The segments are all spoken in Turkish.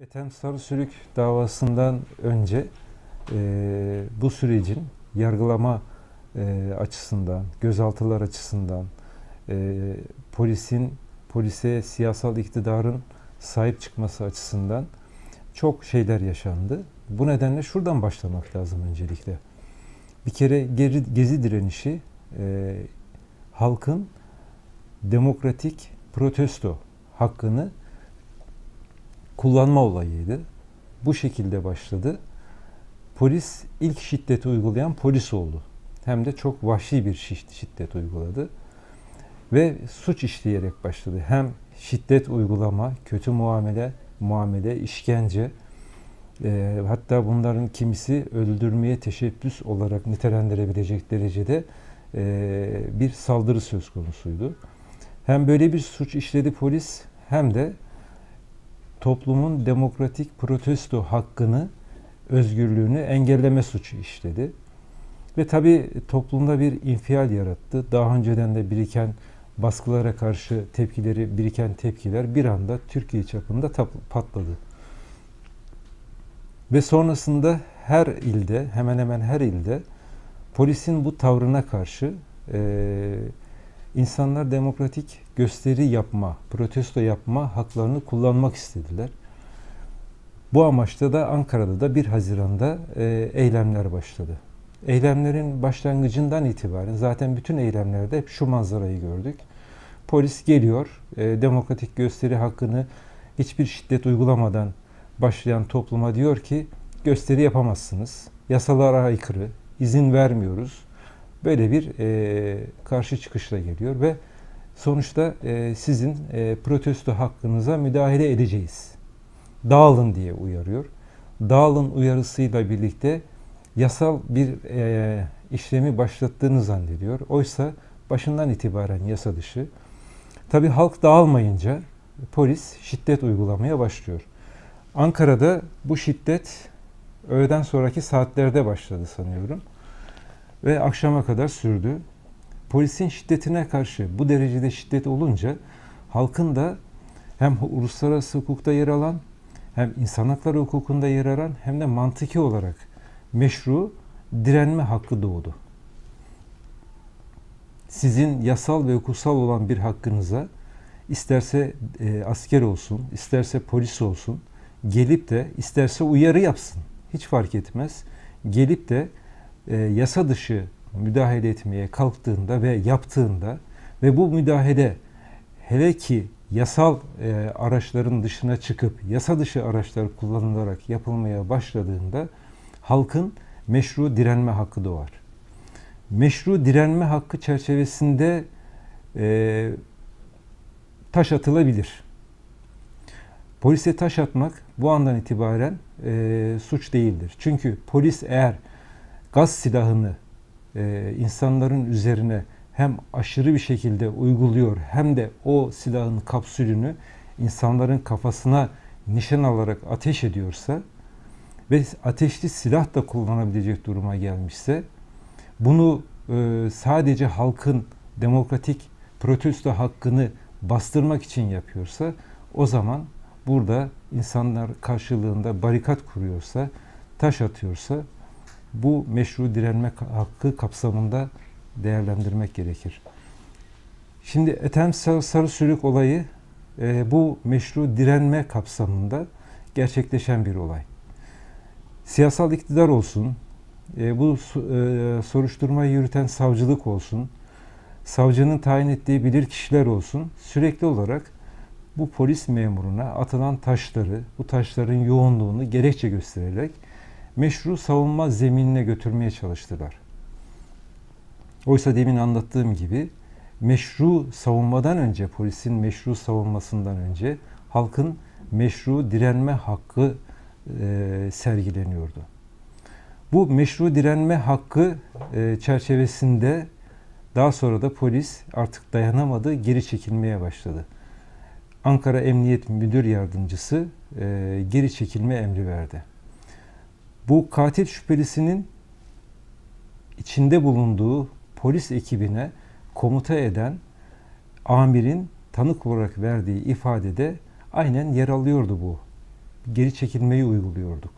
Ethem Sarısülük davasından önce e, bu sürecin yargılama e, açısından, gözaltılar açısından, e, polisin, polise siyasal iktidarın sahip çıkması açısından çok şeyler yaşandı. Bu nedenle şuradan başlamak lazım öncelikle. Bir kere geri, gezi direnişi e, halkın demokratik protesto hakkını kullanma olayıydı. Bu şekilde başladı. Polis ilk şiddet uygulayan polis oldu. Hem de çok vahşi bir şiddet uyguladı. Ve suç işleyerek başladı. Hem şiddet uygulama, kötü muamele, muamele, işkence, e, hatta bunların kimisi öldürmeye teşebbüs olarak nitelendirebilecek derecede e, bir saldırı söz konusuydu. Hem böyle bir suç işledi polis hem de toplumun demokratik protesto hakkını, özgürlüğünü engelleme suçu işledi. Ve tabi toplumda bir infial yarattı. Daha önceden de biriken baskılara karşı tepkileri, biriken tepkiler bir anda Türkiye çapında patladı. Ve sonrasında her ilde, hemen hemen her ilde polisin bu tavrına karşı e, insanlar demokratik gösteri yapma, protesto yapma haklarını kullanmak istediler. Bu amaçta da Ankara'da da 1 Haziran'da e, eylemler başladı. Eylemlerin başlangıcından itibaren zaten bütün eylemlerde hep şu manzarayı gördük. Polis geliyor, e, demokratik gösteri hakkını hiçbir şiddet uygulamadan başlayan topluma diyor ki gösteri yapamazsınız. Yasalara aykırı, izin vermiyoruz. Böyle bir e, karşı çıkışla geliyor ve sonuçta e, sizin e, protesto hakkınıza müdahale edeceğiz. Dağılın diye uyarıyor. Dağılın uyarısıyla birlikte yasal bir e, işlemi başlattığını zannediyor. Oysa başından itibaren yasa dışı. Tabi halk dağılmayınca polis şiddet uygulamaya başlıyor. Ankara'da bu şiddet öğleden sonraki saatlerde başladı sanıyorum. Ve akşama kadar sürdü polisin şiddetine karşı bu derecede şiddet olunca halkın da hem uluslararası hukukta yer alan hem insan hakları hukukunda yer alan hem de mantıki olarak meşru direnme hakkı doğdu. Sizin yasal ve hukusal olan bir hakkınıza isterse e, asker olsun, isterse polis olsun gelip de isterse uyarı yapsın. Hiç fark etmez. Gelip de e, yasa dışı müdahale etmeye kalktığında ve yaptığında ve bu müdahale hele ki yasal e, araçların dışına çıkıp yasa dışı araçlar kullanılarak yapılmaya başladığında halkın meşru direnme hakkı doğar. Meşru direnme hakkı çerçevesinde e, taş atılabilir. Polise taş atmak bu andan itibaren e, suç değildir. Çünkü polis eğer gaz silahını e, insanların üzerine hem aşırı bir şekilde uyguluyor hem de o silahın kapsülünü insanların kafasına nişan alarak ateş ediyorsa ve ateşli silah da kullanabilecek duruma gelmişse bunu e, sadece halkın demokratik protesto hakkını bastırmak için yapıyorsa o zaman burada insanlar karşılığında barikat kuruyorsa, taş atıyorsa bu meşru direnme hakkı kapsamında değerlendirmek gerekir. Şimdi Ethem Sarı Sürük olayı e, bu meşru direnme kapsamında gerçekleşen bir olay. Siyasal iktidar olsun, e, bu e, soruşturmayı yürüten savcılık olsun, savcının tayin ettiği bilir kişiler olsun sürekli olarak bu polis memuruna atılan taşları, bu taşların yoğunluğunu gerekçe göstererek meşru savunma zeminine götürmeye çalıştılar. Oysa demin anlattığım gibi meşru savunmadan önce, polisin meşru savunmasından önce halkın meşru direnme hakkı e, sergileniyordu. Bu meşru direnme hakkı e, çerçevesinde daha sonra da polis artık dayanamadı, geri çekilmeye başladı. Ankara Emniyet Müdür Yardımcısı e, geri çekilme emri verdi. Bu katil şüphelisinin içinde bulunduğu polis ekibine komuta eden amirin tanık olarak verdiği ifadede aynen yer alıyordu bu geri çekilmeyi uyguluyorduk.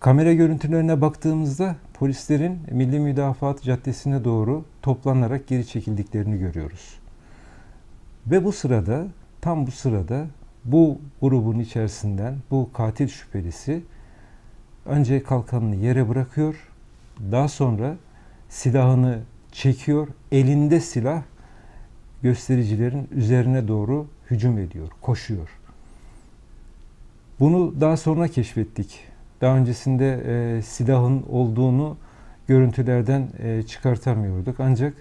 Kamera görüntülerine baktığımızda polislerin Milli Müdafaa Caddesi'ne doğru toplanarak geri çekildiklerini görüyoruz. Ve bu sırada, tam bu sırada bu grubun içerisinden bu katil şüphelisi önce kalkanını yere bırakıyor, daha sonra silahını çekiyor, elinde silah göstericilerin üzerine doğru hücum ediyor, koşuyor. Bunu daha sonra keşfettik. Daha öncesinde e, silahın olduğunu görüntülerden e, çıkartamıyorduk. Ancak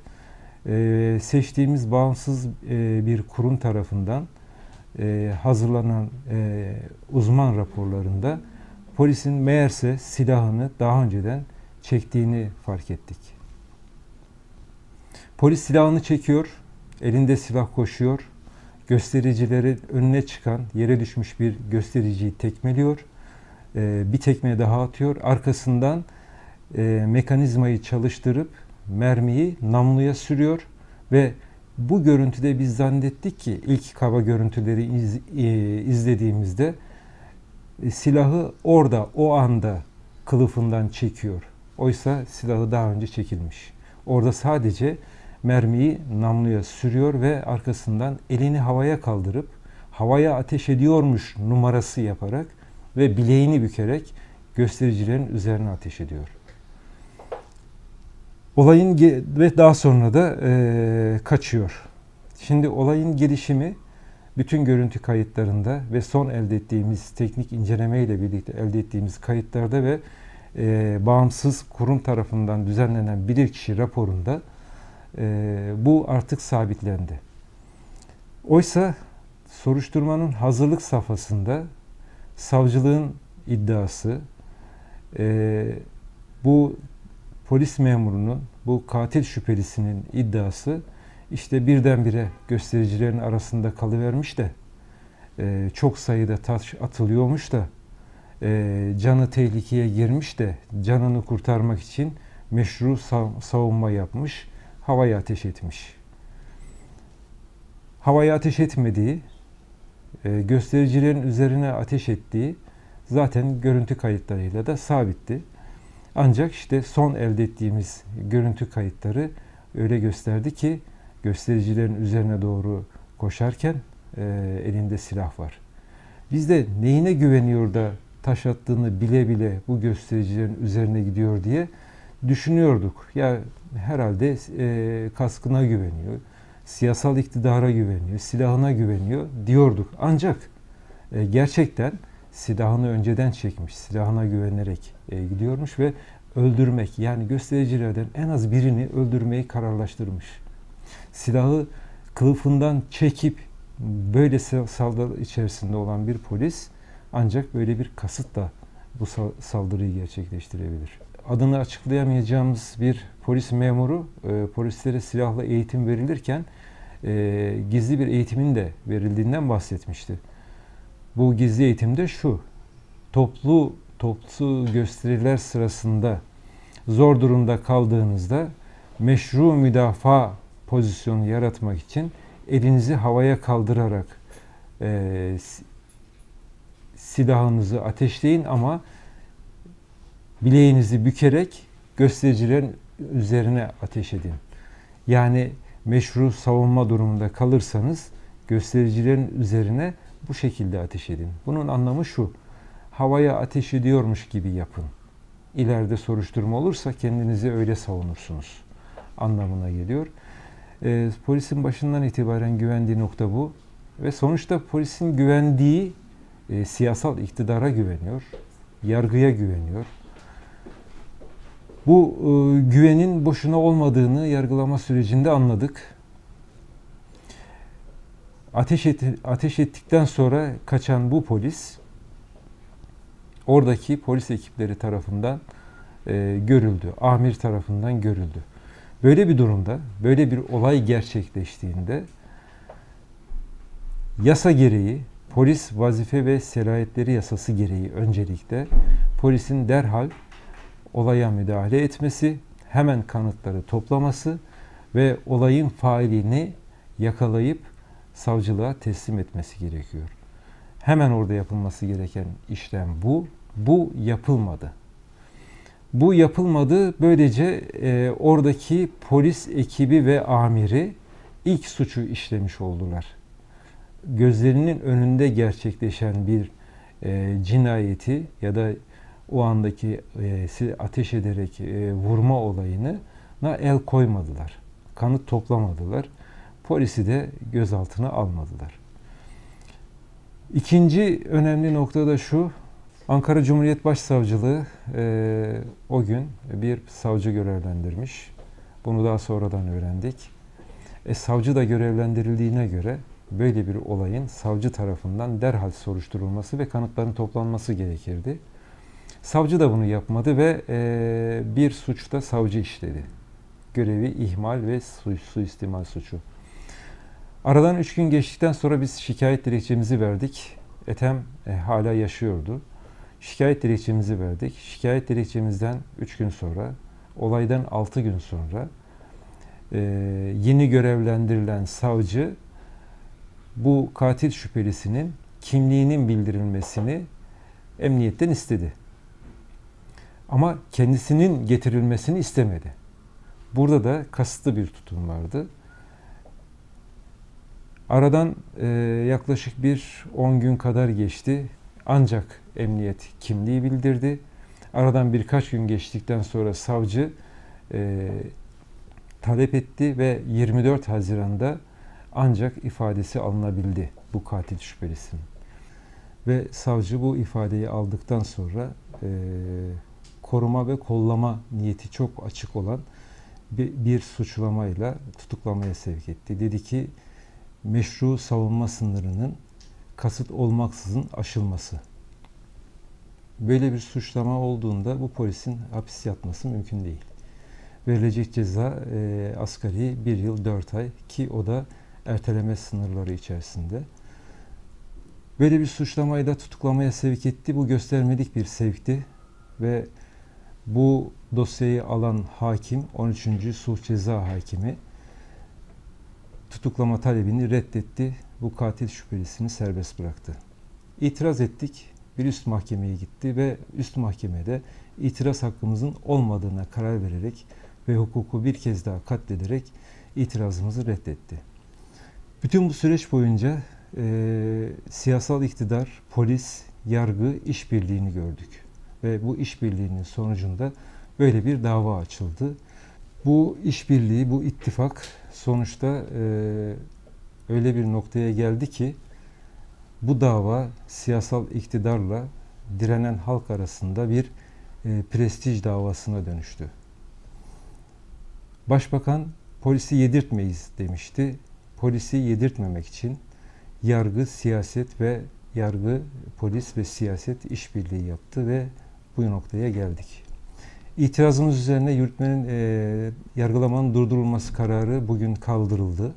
e, seçtiğimiz bağımsız e, bir kurum tarafından e, hazırlanan e, uzman raporlarında polisin meğerse silahını daha önceden çektiğini fark ettik. Polis silahını çekiyor, elinde silah koşuyor, göstericileri önüne çıkan yere düşmüş bir göstericiyi tekmeliyor, e, bir tekme daha atıyor, arkasından e, mekanizmayı çalıştırıp mermiyi namluya sürüyor ve bu görüntüde biz zannettik ki ilk kava görüntüleri iz, e, izlediğimizde silahı orada o anda kılıfından çekiyor. Oysa silahı daha önce çekilmiş. Orada sadece mermiyi namluya sürüyor ve arkasından elini havaya kaldırıp havaya ateş ediyormuş numarası yaparak ve bileğini bükerek göstericilerin üzerine ateş ediyor. Olayın ve daha sonra da e, kaçıyor. Şimdi olayın gelişimi bütün görüntü kayıtlarında ve son elde ettiğimiz teknik inceleme ile birlikte elde ettiğimiz kayıtlarda ve e, bağımsız kurum tarafından düzenlenen bilirkişi raporunda e, bu artık sabitlendi. Oysa soruşturmanın hazırlık safhasında savcılığın iddiası e, bu polis memurunun, bu katil şüphelisinin iddiası işte birdenbire göstericilerin arasında kalıvermiş de e, çok sayıda taş atılıyormuş da e, canı tehlikeye girmiş de canını kurtarmak için meşru savunma yapmış, havaya ateş etmiş. Havaya ateş etmediği, e, göstericilerin üzerine ateş ettiği zaten görüntü kayıtlarıyla da sabitti. Ancak işte son elde ettiğimiz görüntü kayıtları öyle gösterdi ki göstericilerin üzerine doğru koşarken e, elinde silah var. Biz de neyine güveniyor da taş attığını bile bile bu göstericilerin üzerine gidiyor diye düşünüyorduk. Ya herhalde e, kaskına güveniyor, siyasal iktidara güveniyor, silahına güveniyor diyorduk. Ancak e, gerçekten silahını önceden çekmiş, silahına güvenerek e, gidiyormuş ve öldürmek yani göstericilerden en az birini öldürmeyi kararlaştırmış. Silahı kılıfından çekip böyle saldırı içerisinde olan bir polis ancak böyle bir kasıtla bu saldırıyı gerçekleştirebilir. Adını açıklayamayacağımız bir polis memuru e, polislere silahla eğitim verilirken e, gizli bir eğitimin de verildiğinden bahsetmişti. Bu gizli eğitimde şu, toplu toplu gösteriler sırasında zor durumda kaldığınızda meşru müdafaa pozisyonu yaratmak için elinizi havaya kaldırarak e, silahınızı ateşleyin ama bileğinizi bükerek göstericilerin üzerine ateş edin. Yani meşru savunma durumunda kalırsanız göstericilerin üzerine bu şekilde ateş edin. Bunun anlamı şu. Havaya ateş ediyormuş gibi yapın. İleride soruşturma olursa kendinizi öyle savunursunuz anlamına geliyor. E, polisin başından itibaren güvendiği nokta bu. Ve sonuçta polisin güvendiği e, siyasal iktidara güveniyor, yargıya güveniyor. Bu e, güvenin boşuna olmadığını yargılama sürecinde anladık. Ateş, et, ateş ettikten sonra kaçan bu polis oradaki polis ekipleri tarafından e, görüldü. Amir tarafından görüldü. Böyle bir durumda, böyle bir olay gerçekleştiğinde yasa gereği, polis vazife ve selayetleri yasası gereği öncelikle polisin derhal olaya müdahale etmesi, hemen kanıtları toplaması ve olayın failini yakalayıp savcılığa teslim etmesi gerekiyor. Hemen orada yapılması gereken işlem bu. Bu yapılmadı. Bu yapılmadı. Böylece e, oradaki polis ekibi ve amiri ilk suçu işlemiş oldular. Gözlerinin önünde gerçekleşen bir e, cinayeti ya da o andaki e, ateş ederek e, vurma olayını el koymadılar. Kanıt toplamadılar. Polisi de gözaltına almadılar. İkinci önemli nokta da şu. Ankara Cumhuriyet Başsavcılığı e, o gün bir savcı görevlendirmiş. Bunu daha sonradan öğrendik. E, savcı da görevlendirildiğine göre böyle bir olayın savcı tarafından derhal soruşturulması ve kanıtların toplanması gerekirdi. Savcı da bunu yapmadı ve e, bir suçta savcı işledi. Görevi ihmal ve su, suistimal suçu. Aradan üç gün geçtikten sonra biz şikayet dilekçemizi verdik. Etem e, hala yaşıyordu. Şikayet dilekçemizi verdik. Şikayet dilekçemizden üç gün sonra, olaydan altı gün sonra e, yeni görevlendirilen savcı bu katil şüphelisinin kimliğinin bildirilmesini emniyetten istedi. Ama kendisinin getirilmesini istemedi. Burada da kasıtlı bir tutum vardı. Aradan e, yaklaşık bir 10 gün kadar geçti. Ancak emniyet kimliği bildirdi. Aradan birkaç gün geçtikten sonra savcı e, talep etti ve 24 Haziran'da ancak ifadesi alınabildi bu katil şüphelisinin. Ve savcı bu ifadeyi aldıktan sonra e, koruma ve kollama niyeti çok açık olan bir, bir suçlamayla tutuklamaya sevk etti. Dedi ki meşru savunma sınırının kasıt olmaksızın aşılması. Böyle bir suçlama olduğunda bu polisin hapis yatması mümkün değil. Verilecek ceza e, asgari bir yıl dört ay ki o da erteleme sınırları içerisinde. Böyle bir suçlamayı da tutuklamaya sevk etti. Bu göstermelik bir sevkti ve bu dosyayı alan hakim 13. Sulh Ceza Hakimi tutuklama talebini reddetti. Bu katil şüphelisini serbest bıraktı. İtiraz ettik. Bir üst mahkemeye gitti ve üst mahkemede itiraz hakkımızın olmadığına karar vererek ve hukuku bir kez daha katlederek itirazımızı reddetti. Bütün bu süreç boyunca e, siyasal iktidar, polis, yargı işbirliğini gördük. Ve bu işbirliğinin sonucunda böyle bir dava açıldı. Bu işbirliği, bu ittifak sonuçta e, öyle bir noktaya geldi ki bu dava siyasal iktidarla direnen halk arasında bir e, prestij davasına dönüştü. Başbakan polisi yedirtmeyiz demişti. Polisi yedirtmemek için yargı, siyaset ve yargı, polis ve siyaset işbirliği yaptı ve bu noktaya geldik. İtirazımız üzerine yürütmenin, e, yargılamanın durdurulması kararı bugün kaldırıldı.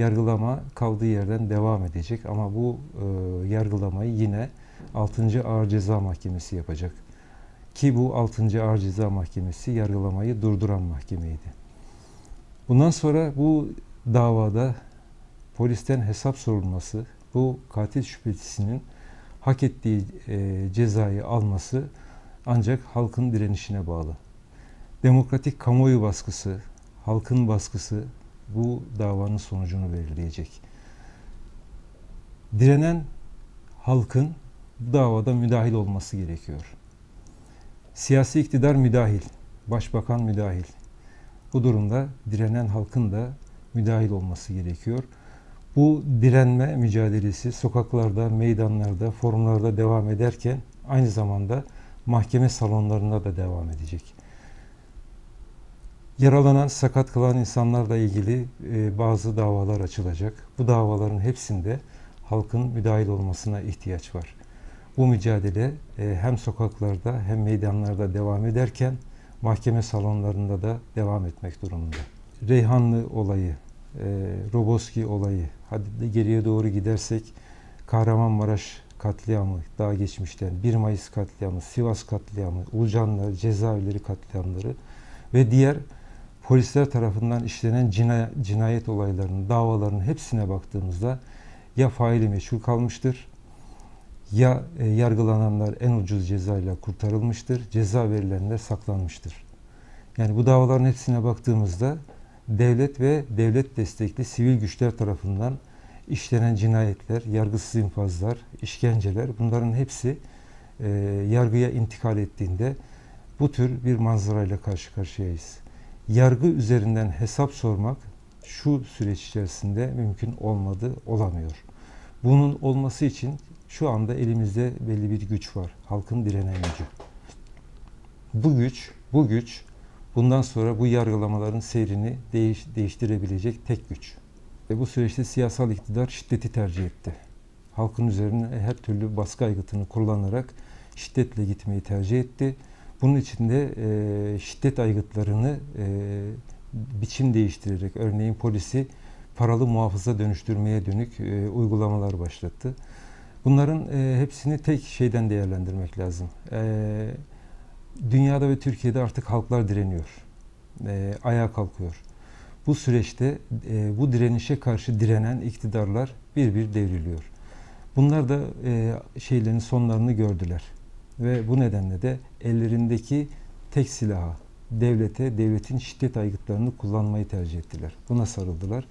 Yargılama kaldığı yerden devam edecek ama bu e, yargılamayı yine 6. Ağır Ceza Mahkemesi yapacak. Ki bu 6. Ağır Ceza Mahkemesi yargılamayı durduran mahkemeydi. Bundan sonra bu davada polisten hesap sorulması, bu katil şüphelisinin hak ettiği e, cezayı alması ancak halkın direnişine bağlı. Demokratik kamuoyu baskısı, halkın baskısı bu davanın sonucunu belirleyecek. Direnen halkın bu davada müdahil olması gerekiyor. Siyasi iktidar müdahil, başbakan müdahil. Bu durumda direnen halkın da müdahil olması gerekiyor. Bu direnme mücadelesi sokaklarda, meydanlarda, forumlarda devam ederken aynı zamanda mahkeme salonlarında da devam edecek. Yaralanan, sakat kalan insanlarla ilgili e, bazı davalar açılacak. Bu davaların hepsinde halkın müdahil olmasına ihtiyaç var. Bu mücadele e, hem sokaklarda hem meydanlarda devam ederken mahkeme salonlarında da devam etmek durumunda. Reyhanlı olayı, e, Roboski olayı, hadi geriye doğru gidersek Kahramanmaraş katliamı daha geçmişten 1 Mayıs katliamı, Sivas katliamı, Ulucanlar, cezaevleri katliamları ve diğer polisler tarafından işlenen cinayet olaylarının, davaların hepsine baktığımızda ya faili meçhul kalmıştır Ya e, yargılananlar en ucuz cezayla kurtarılmıştır, ceza verilenler saklanmıştır. Yani bu davaların hepsine baktığımızda devlet ve devlet destekli sivil güçler tarafından işlenen cinayetler, yargısız infazlar, işkenceler bunların hepsi e, yargıya intikal ettiğinde bu tür bir manzarayla karşı karşıyayız. Yargı üzerinden hesap sormak şu süreç içerisinde mümkün olmadı, olamıyor. Bunun olması için şu anda elimizde belli bir güç var. Halkın direnen gücü. Bu güç, bu güç bundan sonra bu yargılamaların seyrini değiş, değiştirebilecek tek güç. Ve bu süreçte siyasal iktidar şiddeti tercih etti. Halkın üzerine her türlü baskı aygıtını kullanarak şiddetle gitmeyi tercih etti. Bunun için de e, şiddet aygıtlarını e, biçim değiştirerek, örneğin polisi paralı muhafıza dönüştürmeye dönük e, uygulamalar başlattı. Bunların e, hepsini tek şeyden değerlendirmek lazım. E, dünyada ve Türkiye'de artık halklar direniyor, e, ayağa kalkıyor. Bu süreçte e, bu direnişe karşı direnen iktidarlar bir bir devriliyor. Bunlar da e, şeylerin sonlarını gördüler ve bu nedenle de ellerindeki tek silahı devlete, devletin şiddet aygıtlarını kullanmayı tercih ettiler. Buna sarıldılar.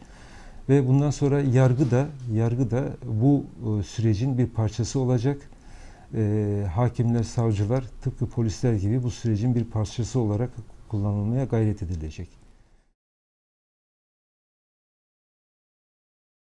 Ve bundan sonra yargı da yargı da bu e, sürecin bir parçası olacak. E, hakimler, savcılar tıpkı polisler gibi bu sürecin bir parçası olarak kullanılmaya gayret edilecek.